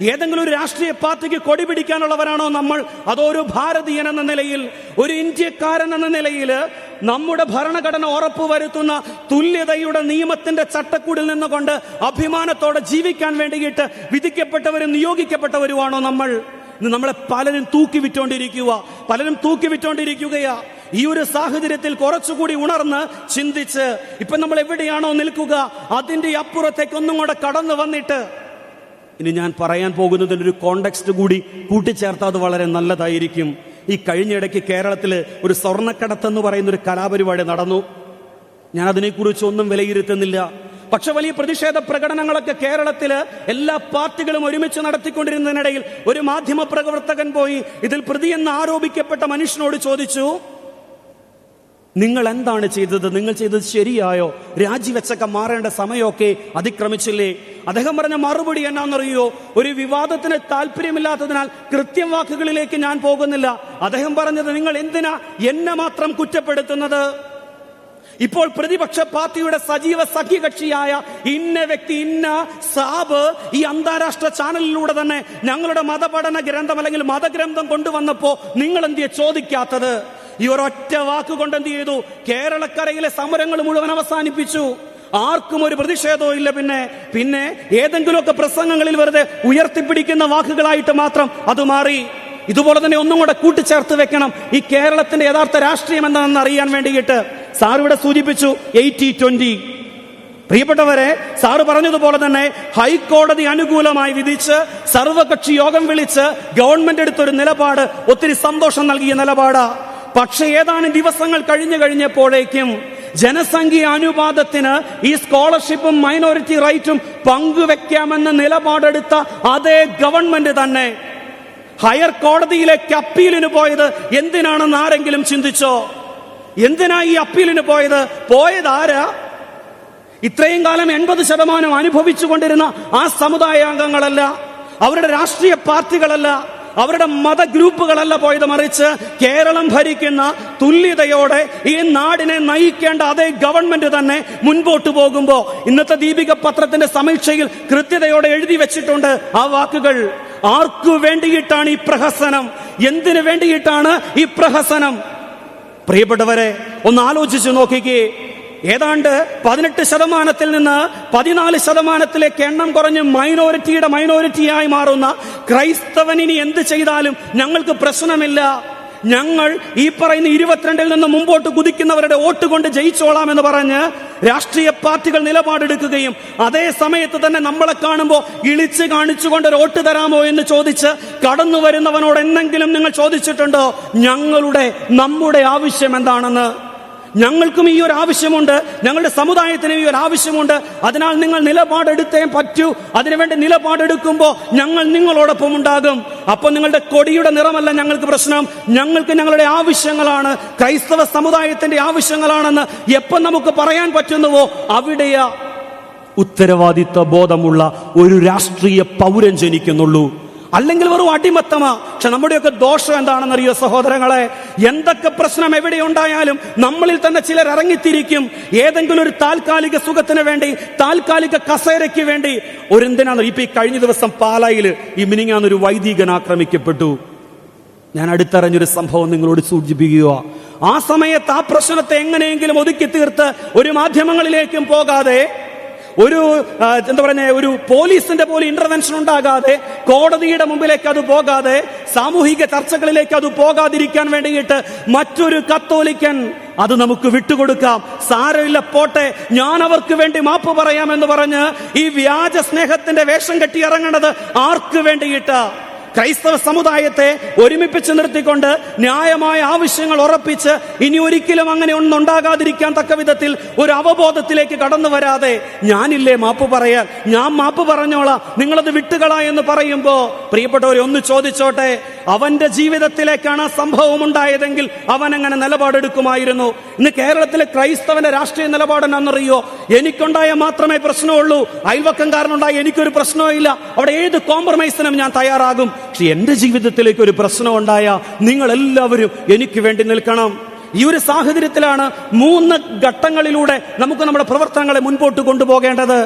ഏതെങ്കിലും ഒരു രാഷ്ട്രീയ പാർട്ടിക്ക് കൊടി പിടിക്കാനുള്ളവരാണോ നമ്മൾ? അതോ ഒരു ഭാരതീയൻ എന്ന നിലയിൽ ഒരു ഇന്ത്യക്കാരൻ എന്ന നിലയിൽ നമ്മുടെ ഭരണഘടന ഉറപ്പുവരുത്തുന്ന തുല്യതയുടെ നിയമത്തിന്റെ ചട്ടക്കൂടിൽ നിന്നുകൊണ്ട് അഭിമാനത്തോടെ ജീവിക്കാൻ വേണ്ടിയിട്ട് വിധിക്കപ്പെട്ടവരും നിയോഗിക്കപ്പെട്ടവരുമാണോ നമ്മൾ? നമ്മളെ പലരും തൂക്കി വിറ്റോണ്ടിരിക്കുക പലരും തൂക്കി വിറ്റോണ്ടിരിക്കുകയാ. ഈ ഒരു സാഹചര്യത്തിൽ കുറച്ചുകൂടി ഉണർന്ന് ചിന്തിച്ച് ഇപ്പൊ നമ്മൾ എവിടെയാണോ നിൽക്കുക അതിന്റെ അപ്പുറത്തേക്ക് ഒന്നും കൂടെ കടന്നു വന്നിട്ട് ഇനി ഞാൻ പറയാൻ പോകുന്നതിന്റെ ഒരു കോണ്ടെക്സ്റ്റ് കൂടി കൂട്ടിച്ചേർത്താൽ അത് വളരെ നല്ലതായിരിക്കും. ഈ കഴിഞ്ഞിടയ്ക്ക് കേരളത്തിൽ ഒരു സ്വർണക്കടത്തെന്ന് പറയുന്ന ഒരു കലാപരിപാടി നടന്നു. ഞാൻ അതിനെക്കുറിച്ച് ഒന്നും വിലയിരുത്തുന്നില്ല. പക്ഷെ വലിയ പ്രതിഷേധ പ്രകടനങ്ങളൊക്കെ കേരളത്തിൽ എല്ലാ പാർട്ടികളും ഒരുമിച്ച് നടത്തിക്കൊണ്ടിരുന്നതിനിടയിൽ ഒരു മാധ്യമ പ്രവർത്തകൻ പോയി ഇതിൽ പ്രതിയെന്ന് ആരോപിക്കപ്പെട്ട മനുഷ്യനോട് ചോദിച്ചു നിങ്ങൾ എന്താണ് ചെയ്തത്? നിങ്ങൾ ചെയ്തത് ശരിയായോ? രാജിവെച്ചൊക്കെ മാറേണ്ട സമയമൊക്കെ അതിക്രമിച്ചില്ലേ? അദ്ദേഹം പറഞ്ഞ മറുപടി എന്നാണെന്നറിയോ? ഒരു വിവാദത്തിന് താല്പര്യമില്ലാത്തതിനാൽ കൃത്യം വാക്കുകളിലേക്ക് ഞാൻ പോകുന്നില്ല. അദ്ദേഹം പറഞ്ഞത് നിങ്ങൾ എന്തിനാ എന്നെ മാത്രം കുറ്റപ്പെടുത്തുന്നത്? ഇപ്പോൾ പ്രതിപക്ഷ പാർട്ടിയുടെ സജീവ സഖ്യകക്ഷിയായ ഇന്ന വ്യക്തി ഇന്ന സാബ് ഈ അന്താരാഷ്ട്ര ചാനലിലൂടെ തന്നെ ഞങ്ങളുടെ മതപഠന ഗ്രന്ഥം അല്ലെങ്കിൽ മതഗ്രന്ഥം കൊണ്ടുവന്നപ്പോ നിങ്ങൾ എന്തിയെ ചോദിക്കാത്തത്? ഈ ഒരൊറ്റ വാക്കുകൊണ്ട് എന്ത് ചെയ്തു? കേരളക്കരയിലെ സമരങ്ങൾ മുഴുവൻ അവസാനിപ്പിച്ചു. ആർക്കും ഒരു പ്രതിഷേധവും ഇല്ല പിന്നെ. പിന്നെ ഏതെങ്കിലുമൊക്കെ പ്രസംഗങ്ങളിൽ വെറുതെ ഉയർത്തിപ്പിടിക്കുന്ന വാക്കുകളായിട്ട് മാത്രം അത് മാറി. ഇതുപോലെ തന്നെ ഒന്നും കൂടെ കൂട്ടിച്ചേർത്ത് വെക്കണം. ഈ കേരളത്തിന്റെ യഥാർത്ഥ രാഷ്ട്രീയം എന്താണെന്ന് അറിയാൻ വേണ്ടിയിട്ട് സാർ ഇവിടെ സൂചിപ്പിച്ചു എയ്റ്റി ട്വന്റി. പ്രിയപ്പെട്ടവരെ സാറ് പറഞ്ഞതുപോലെ തന്നെ ഹൈക്കോടതി അനുകൂലമായി വിധിച്ച് സർവകക്ഷി യോഗം വിളിച്ച് ഗവൺമെന്റ് എടുത്തൊരു നിലപാട് ഒത്തിരി സന്തോഷം നൽകിയ നിലപാട്. പക്ഷെ ഏതാനും ദിവസങ്ങൾ കഴിഞ്ഞു കഴിഞ്ഞപ്പോഴേക്കും ജനസംഖ്യ അനുപാതത്തിന് ഈ സ്കോളർഷിപ്പും മൈനോറിറ്റി റൈറ്റും പങ്കുവെക്കാമെന്ന നിലപാടെടുത്ത അതേ ഗവൺമെന്റ് തന്നെ. ഹയർ കോടതിയിലേക്ക് അപ്പീലിന് പോയത് എന്തിനാണെന്ന് ആരെങ്കിലും ചിന്തിച്ചോ? എന്തിനാ ഈ അപ്പീലിന് പോയത്? പോയത് ആരാ? ഇത്രയും കാലം എൺപത് ശതമാനം അനുഭവിച്ചു കൊണ്ടിരുന്ന ആ സമുദായാംഗങ്ങളല്ല അവരുടെ രാഷ്ട്രീയ പാർട്ടികളല്ല അവരുടെ മതഗ്രൂപ്പുകളല്ല പോയത് മറിച്ച് കേരളം ഭരിക്കുന്ന തുല്യതയോടെ ഈ നാടിനെ നയിക്കേണ്ട അതേ ഗവൺമെന്റ് തന്നെ മുൻപോട്ട് പോകുമ്പോൾ ഇന്നത്തെ ദീപിക പത്രത്തിന്റെ സമീക്ഷയിൽ കൃത്യതയോടെ എഴുതി വെച്ചിട്ടുണ്ട് ആ വാക്കുകൾ. ആർക്കു വേണ്ടിയിട്ടാണ് ഈ പ്രഹസനം? എന്തിനു വേണ്ടിയിട്ടാണ് ഈ പ്രഹസനം? പ്രിയപ്പെട്ടവരെ ഒന്ന് ആലോചിച്ചു നോക്കിക്കേ. ഏതാണ്ട് പതിനെട്ട് ശതമാനത്തിൽ നിന്ന് പതിനാല് ശതമാനത്തിലേക്ക് എണ്ണം കുറഞ്ഞ് മൈനോറിറ്റിയുടെ മൈനോറിറ്റിയായി മാറുന്ന ക്രൈസ്തവൻ ഇനി എന്ത് ചെയ്താലും ഞങ്ങൾക്ക് പ്രശ്നമില്ല. ഞങ്ങൾ ഈ പറയുന്ന ഇരുപത്തിരണ്ടിൽ നിന്ന് മുമ്പോട്ട് കുതിക്കുന്നവരുടെ വോട്ട് കൊണ്ട് ജയിച്ചോളാം എന്ന് പറഞ്ഞ് രാഷ്ട്രീയ പാർട്ടികൾ നിലപാടെടുക്കുകയും അതേ സമയത്ത് തന്നെ നമ്മളെ കാണുമ്പോൾ ഇളിച്ച് കാണിച്ചുകൊണ്ട് ഒരു വോട്ട് തരാമോ എന്ന് ചോദിച്ച് കടന്നു വരുന്നവനോട് എന്തെങ്കിലും നിങ്ങൾ ചോദിച്ചിട്ടുണ്ടോ? ഞങ്ങളുടെ നമ്മുടെ ആവശ്യം എന്താണെന്ന്? ഞങ്ങൾക്കും ഈ ഒരു ആവശ്യമുണ്ട്. ഞങ്ങളുടെ സമുദായത്തിനും ഈ ഒരു ആവശ്യമുണ്ട്. അതിനാൽ നിങ്ങൾ നിലപാടെടുത്തേ പറ്റൂ. അതിനുവേണ്ടി നിലപാടെടുക്കുമ്പോൾ ഞങ്ങൾ നിങ്ങളോടൊപ്പം ഉണ്ടാകും. അപ്പോൾ നിങ്ങളുടെ കൊടിയുടെ നിറമല്ല ഞങ്ങൾക്ക് പ്രശ്നം. ഞങ്ങൾക്ക് ഞങ്ങളുടെ ആവശ്യങ്ങളാണ്. ക്രൈസ്തവ സമുദായത്തിന്റെ ആവശ്യങ്ങളാണെന്ന് എപ്പം നമുക്ക് പറയാൻ പറ്റുന്നുവോ? അവിടെയാ ഉത്തരവാദിത്വ ബോധമുള്ള ഒരു രാഷ്ട്രീയ പൗരൻ ജനിക്കുന്നുള്ളൂ. അല്ലെങ്കിൽ വെറും അടിമത്തമാ? പക്ഷെ നമ്മുടെയൊക്കെ ദോഷം എന്താണെന്നറിയോ സഹോദരങ്ങളെ? എന്തൊക്കെ പ്രശ്നം എവിടെ ഉണ്ടായാലും നമ്മളിൽ തന്നെ ചിലർ ഇറങ്ങിത്തിരിക്കും. ഏതെങ്കിലും ഒരു താൽക്കാലിക സുഖത്തിന് വേണ്ടി താൽക്കാലിക കസേരയ്ക്ക് വേണ്ടി. ഒരെന്തിനാണ് ഇപ്പൊ ഈ കഴിഞ്ഞ ദിവസം പാലായിൽ ഈ മിനിങ്ങാന്നൊരു വൈദികൻ ആക്രമിക്കപ്പെട്ടു. ഞാൻ അടുത്തറിഞ്ഞൊരു സംഭവം നിങ്ങളോട് സൂചിപ്പിക്കുക. ആ സമയത്ത് ആ പ്രശ്നത്തെ എങ്ങനെയെങ്കിലും ഒതുക്കി തീർത്ത് ഒരു മാധ്യമങ്ങളിലേക്കും പോകാതെ ഒരു എന്താ പറയുന്നത് ഒരു പോലീസിന്റെ പോലെ ഇന്റർവെൻഷൻ ഉണ്ടാകാതെ കോടതിയുടെ മുമ്പിലേക്ക് അത് പോകാതെ സാമൂഹിക ചർച്ചകളിലേക്ക് അത് പോകാതിരിക്കാൻ വേണ്ടിയിട്ട് മറ്റൊരു കത്തോലിക്കൻ അത് നമുക്ക് വിട്ടുകൊടുക്കാം. സാരമില്ല പോട്ടെ ഞാൻ അവർക്ക് വേണ്ടി മാപ്പ് പറയാമെന്ന് പറഞ്ഞ് ഈ വ്യാജ സ്നേഹത്തിന്റെ വേഷം കെട്ടി ഇറങ്ങേണ്ടത് ആർക്ക് വേണ്ടിയിട്ട്? ക്രൈസ്തവ സമുദായത്തെ ഒരുമിപ്പിച്ച് നിർത്തിക്കൊണ്ട് ന്യായമായ ആവശ്യങ്ങൾ ഉറപ്പിച്ച് ഇനി ഒരിക്കലും അങ്ങനെ ഒന്നും ഉണ്ടാകാതിരിക്കാൻ തക്ക വിധത്തിൽ ഒരു അവബോധത്തിലേക്ക് കടന്നു വരാതെ ഞാനില്ലേ മാപ്പ് പറയാൻ ഞാൻ മാപ്പ് പറഞ്ഞോളാം. നിങ്ങളത് വിട്ടുകളാ എന്ന് പറയുമ്പോ പ്രിയപ്പെട്ടവരെ ഒന്ന് ചോദിച്ചോട്ടെ? അവന്റെ ജീവിതത്തിലേക്കാണ് ആ സംഭവം ഉണ്ടായതെങ്കിൽ അവൻ അങ്ങനെ നിലപാടെടുക്കുമായിരുന്നു. ഇന്ന് കേരളത്തിലെ ക്രൈസ്തവന്റെ രാഷ്ട്രീയ നിലപാടെന്നറിയോ എനിക്കുണ്ടായ മാത്രമേ പ്രശ്നമുള്ളൂ. അയൽവക്കം കാരണമുണ്ടായ എനിക്കൊരു പ്രശ്നവും ഇല്ല അവിടെ ഏത് കോംപ്രമൈസിനും ഞാൻ തയ്യാറാകും. പക്ഷെ എന്റെ ജീവിതത്തിലേക്ക് ഒരു പ്രശ്നം ഉണ്ടായ നിങ്ങൾ എല്ലാവരും എനിക്ക് വേണ്ടി നിൽക്കണം. ഈ ഒരു സാഹചര്യത്തിലാണ് മൂന്ന് ഘട്ടങ്ങളിലൂടെ നമുക്ക് നമ്മുടെ പ്രവർത്തനങ്ങളെ മുൻപോട്ട് കൊണ്ടുപോകേണ്ടത്.